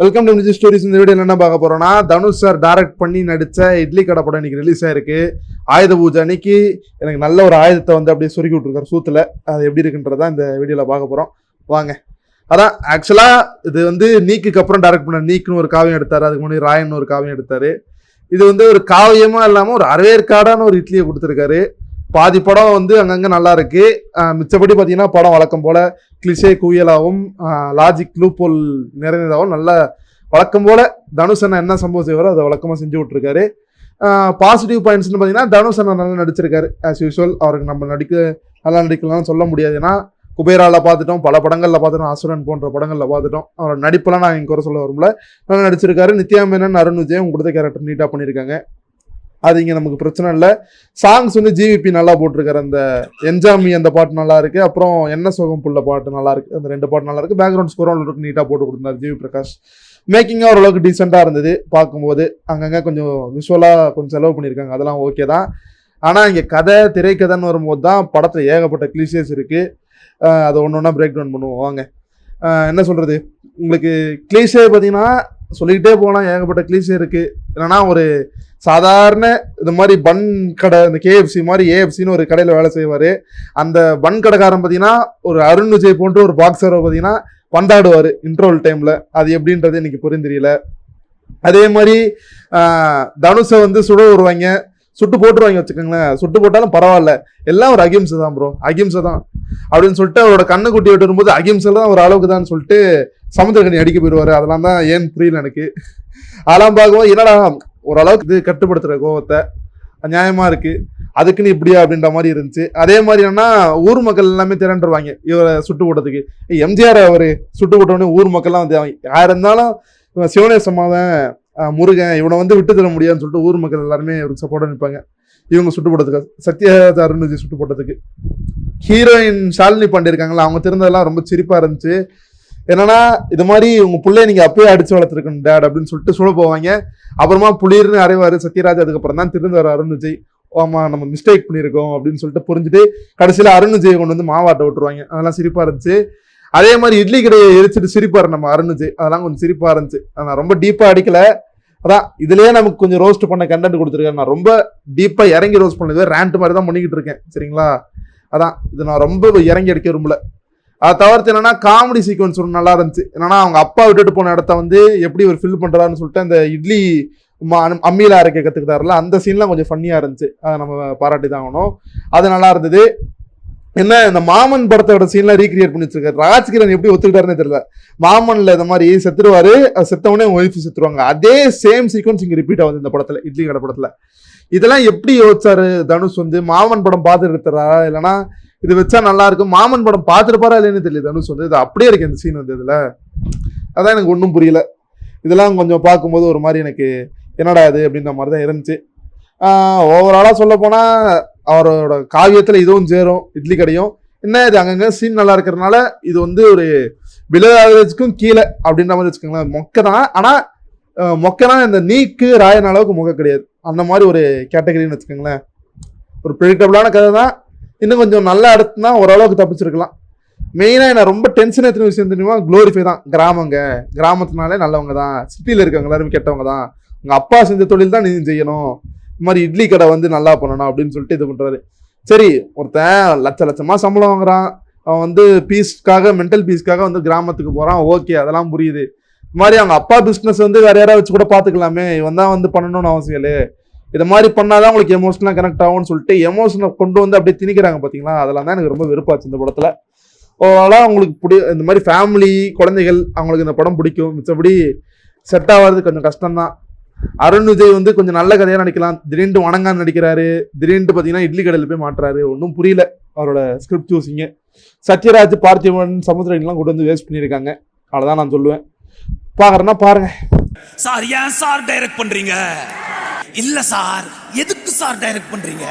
Welcome to நிஜி stories இந்த video என்ன பார்க்க போறோம்னா தனுஷ் சார் டைரக்ட் பண்ணி நடித்த இட்லி கடை படம் இன்னைக்கு ரிலீஸ் ஆயிருக்கு. ஆயுத பூஜை அன்னைக்கு எனக்கு நல்ல ஒரு ஆயுதத்தை வந்து அப்படியே சொருக்கி விட்டுருக்காரு சூத்துல. அது எப்படி இருக்குன்றதா இந்த வீடியோல பார்க்க போறோம். வாங்க. அதான் ஆக்சுவலா இது வந்து நீக்குக்கு அப்புறம் டைரக்ட் பண்ண நீக்குன்னு ஒரு காவியம் எடுத்தாரு. அதுக்கு முன்னாடி ராயன் ஒரு காவியம் எடுத்தாரு. இது வந்து ஒரு காவியமா இல்லாம ஒரு அரவேற்காடான ஒரு இட்லியை கொடுத்துருக்காரு. பாதி படம் வந்து அங்கங்கே நல்லா இருக்கு. மிச்சப்படி மிச்சபடி பார்த்தீங்கன்னா படம் வழக்கம் போல கிளிஷே குயலாகவும் லாஜிக் லூப்போல் நிறைந்ததாகவும் நல்ல வழக்கம் போல தனுஷ் அண்ணன் என்ன சம்பவம் செய்வாரோ அதை வழக்கமாக செஞ்சு விட்ருக்காரு பாசிட்டிவ் பாயிண்ட்ஸ்னு பார்த்தீங்கன்னா தனுஷ் அண்ணன் நல்லா நடிச்சிருக்காரு. ஆஸ் யூஸ்வல் அவருக்கு நம்ம நடிக்க நல்லா நடிக்கலாம்னு சொல்ல முடியாது. ஏன்னா குபேராவில் பார்த்துட்டோம் பல படங்களில் பார்த்துட்டோம் அசுரன் போன்ற படங்களில் பார்த்துட்டோம் அவரோட நடிப்பெல்லாம் நான் இங்கே குறை சொல்ல வரும்ல நல்லா நடிச்சிருக்காரு. நித்யா மேனன் அருண் விஜய் கொடுத்த கேரக்டர் நீட்டாக பண்ணியிருக்காங்க. அது இங்கே நமக்கு பிரச்சனை இல்லை. சாங்ஸ் வந்து ஜிவிபி நல்லா போட்டிருக்காரு. அந்த என்ஜாமி அந்த பாட்டு நல்லா இருக்குது அப்புறம் என்ன சோகம் புள்ள பாட்டு நல்லா இருக்குது அந்த ரெண்டு பாட்டு நல்லா இருக்குது பேக்ரவுண்ட் ஸ்கோரும் அவ்வளோக்கு நீட்டாக போட்டு கொடுத்தாரு ஜிவி பிரகாஷ். மேக்கிங்காக ஓரளவுக்கு டீசெண்டாக இருந்தது. பார்க்கும்போது அங்கங்கே கொஞ்சம் விஷுவலாக கொஞ்சம் செலவு பண்ணியிருக்காங்க அதெல்லாம் ஓகே தான். ஆனால் இங்கே கதை திரைக்கதைன்னு வரும்போது தான் படத்தில் ஏகப்பட்ட கிளீஷியஸ் இருக்குது அதை ஒன்று ஒன்றா பிரேக் டவுன் பண்ணுவோம். வாங்க. என்ன சொல்கிறது உங்களுக்கு கிளீஷே பார்த்தீங்கன்னா சொல்லிக்கிட்டே போகலாம். ஏகப்பட்ட கிளீஷே இருக்குது என்னன்னா ஒரு சாதாரண இந்த மாதிரி பன் கடை இந்த கேஎஃப்சி மாதிரி ஏஎஃப்சின்னு ஒரு கடையில் வேலை செய்வார். அந்த பன் கடைக்காரன் பார்த்தீங்கன்னா ஒரு அருண் விஜய் போன்ற ஒரு பாக்ஸரை பார்த்தீங்கன்னா பந்தாடுவார் இன்ட்ரோல் டைமில் அது எப்படின்றது எனக்கு புரிந்தெரியல அதே மாதிரி தனுஷை வந்து சுட வருவாங்க சுட்டு போட்டுருவாங்க வச்சுக்கோங்களேன். சுட்டு போட்டாலும் பரவாயில்ல. எல்லாம் ஒரு அகிம்சை தான் ப்ரோ அகிம்சை தான். அப்படின்னு சொல்லிட்டு அவரோட கண்ணை குட்டி விட்டு வரும்போது அகிம்சை தான் ஒரு அளவுக்கு தான் சொல்லிட்டு சமுத்திரக்கணி அடிக்க போயிடுவாரு. அதெல்லாம் தான் ஏன் புரியல எனக்கு. அதெல்லாம் பார்க்கும்போது என்னடா ஓரளவுக்கு இது கட்டுப்படுத்துகிற கோவத்தை நியாயமாக இருக்குது அதுக்குன்னு இப்படியா அப்படின்ற மாதிரி இருந்துச்சு. அதே மாதிரி என்னன்னா ஊர் மக்கள் எல்லாமே திரண்டுருவாங்க இவரை சுட்டு போட்டதுக்கு. எம்ஜிஆர் அவர் சுட்டு போட்டோடனே ஊர் மக்கள்லாம் வந்து யார் இருந்தாலும் சிவனேசமாக தான் முருகன் இவனை வந்து விட்டு தர முடியாதுன்னு சொல்லிட்டு ஊர் மக்கள் எல்லாருமே இவருக்கு சப்போர்ட்டாக நிற்பாங்க இவங்க சுட்டு போட்டதுக்கு சத்யராஜ் அருண்விஜய் சுட்டு போட்டதுக்கு. ஹீரோயின் ஷாலினி பாண்டே இருக்காங்களா அவங்க திறந்ததெல்லாம் ரொம்ப சிரிப்பாக இருந்துச்சு. என்னன்னா இது மாதிரி உங்க பிள்ளைய நீங்க அப்பயே அடிச்சு வளர்த்துருக்கணும் டேட் அப்படின்னு சொல்லிட்டு சொல்ல போவாங்க. அப்புறமா புளிர்னு அறைவாரு சத்யராஜ் அதுக்கப்புறம் தான் திருந்தாரு அருண் விஜய் ஆமா நம்ம மிஸ்டேக் பண்ணியிருக்கோம் அப்படின்னு சொல்லிட்டு புரிஞ்சுட்டு கடைசியில் அருண் கொண்டு வந்து மாவாட்ட விட்டுருவாங்க. அதெல்லாம் சிரிப்பா இருந்துச்சு. அதே மாதிரி இட்லி கடையை எரிச்சிட்டு சிரிப்பாரு நம்ம அருண் விஜய் அதெல்லாம் கொஞ்சம் சிரிப்பா இருந்துச்சு. நான் ரொம்ப டீப்பா அடிக்கல. அதான் இதுலயே நமக்கு கொஞ்சம் ரோஸ்ட் பண்ண கண்டென்ட் கொடுத்துருக்கேன் நான் ரொம்ப டீப்பாக இறங்கி ரோஸ்ட் பண்ணது ரேண்ட் மாதிரி தான் பண்ணிக்கிட்டு இருக்கேன் சரிங்களா? அதான் இது நான் ரொம்ப இறங்கி அடிக்க விரும்பல. அதை தவிர்த்து என்னன்னா காமெடி சீக்வன்ஸ் ஒன்று நல்லா இருந்துச்சு. என்னன்னா அவங்க அப்பா விட்டுட்டு போன இடத்த வந்து எப்படி ஒரு ஃபில் பண்ணுறாருன்னு சொல்லிட்டு அந்த இட்லி ம- அம்மியில அரைக்க கத்துக்கிட்டாருல அந்த சீன்லாம் கொஞ்சம் ஃபன்னியா இருந்துச்சு. அதை நம்ம பாராட்டி தான் ஆகணும். அது நல்லா இருந்தது. என்ன இந்த மாமன் படத்தோட சீன்லாம் ரீக்ரியேட் பண்ணி வச்சிருக்காரு. ராஜ்கிரண் எப்படி ஒத்துக்கிட்டாருன்னு தெரியல. மாமன்ல இந்த மாதிரி செத்துருவாரு. செத்தவனே ஒய்ஃப் செத்துருவாங்க. அதே சேம் சீக்வன்ஸ் இங்க ரிப்பீட் ஆகுது இந்த படத்துல இட்லி கடை படத்துல. இதெல்லாம் எப்படி யோசிச்சாரு தனுஷ் வந்து? மாமன் படம் பார்த்துட்டு இருக்கிறாரா இல்லைன்னா இது வச்சா நல்லா இருக்கும்? மாமன் படம் பார்த்துருப்பாரா இல்லைன்னு தெரியல தனுஷ் வந்து. இது அப்படியே இருக்கு இந்த சீன் வந்து இதுல. அதான் எனக்கு ஒன்றும் புரியல. இதெல்லாம் கொஞ்சம் பார்க்கும்போது ஒரு மாதிரி எனக்கு என்னடா இது அப்படின்ற மாதிரி தான் இருந்துச்சு ஓவராலாக சொல்ல போனால் அவரோட காவியத்தில் இதுவும் சேரும் இட்லி கடையும். என்ன இது அங்கங்கே சீன் நல்லா இருக்கிறதுனால இது வந்து ஒரு பிலோ ஆவரேஜ்க்கும் கீழே அப்படின்ற மாதிரி வச்சுக்கோங்களேன். மொக்க தான் ஆனால் மொக்கனா இந்த நீக்கு ராயன் அளவுக்கு முக கிடையாது. அந்த மாதிரி ஒரு கேட்டகரின்னு வச்சுக்கோங்களேன். ஒரு ப்ரிடிக்டபிளான கதை தான் இன்னும் கொஞ்சம் நல்லா எடுத்துனா ஓரளவுக்கு தப்பிச்சிருக்கலாம். மெயினாக என்ன ரொம்ப டென்ஷன் எத்தனை விஷயம் தெரியுமா? க்ளோரிஃபை தான். கிராமங்க. கிராமத்தினாலே நல்லவங்க தான் சிட்டியில் இருக்கவங்க எல்லாருமே கெட்டவங்க தான் உங்கள் அப்பா செஞ்ச தொழில் தான் நீ செய்யணும். இந்த மாதிரி இட்லி கடை வந்து நல்லா பண்ணணும் அப்படின்னு சொல்லிட்டு இது பண்ணுறாரு சரி ஒருத்தன் லட்ச லட்சமாக சம்பளம் வாங்குறான். அவன் வந்து பீஸ்க்காக மென்டல் பீஸ்க்காக வந்து கிராமத்துக்கு போகிறான் ஓகே அதெல்லாம் புரியுது. இது மாதிரி அவங்க அப்பா பிஸ்னஸ் வந்து வேற யாராவது வச்சு கூட பார்த்துக்கலாமே. இவன் தான் வந்து பண்ணணும்னு அவசியம் இல்லை இது மாதிரி பண்ணாதான் உங்களுக்கு எமோஷனலாக கனெக்ட் ஆகும்னு சொல்லிட்டு எமோஷனை கொண்டு வந்து அப்படியே திணிக்கிறாங்க பார்த்தீங்களா அதெல்லாம் தான் எனக்கு ரொம்ப வெறுப்பாச்சு இந்த படத்தில். ஓவராலாக அவங்களுக்கு பிடி இந்த மாதிரி ஃபேமிலி குழந்தைகள் அவங்களுக்கு இந்த படம் பிடிக்கும். மிச்சபடி செட் ஆகிறது கொஞ்சம் கஷ்டம்தான். அருண் விஜய் வந்து கொஞ்சம் நல்ல கதையாக நடிக்கலாம். திடீர்னு வணங்கான்னு நடிக்கிறாரு. திடீர்னு பார்த்தீங்கன்னா இட்லி கடையில் போய் மாட்டுறாரு. ஒன்றும் புரியல. அவரோட ஸ்கிரிப்ட் சூசிங்க சத்யராஜ் பார்த்திபன் சமுத்திரன்லாம் கொண்டு வந்து வேஸ்ட் பண்ணியிருக்காங்க. அவ்வளோதான் நான் சொல்லுவேன். பார்க்குறேன்னா பாருங்க. சார் ஏன் சார் டைரக்ட் பண்ணுறீங்க இல்லை சார் எதுக்கு சார் டைரக்ட் பண்ணுறீங்க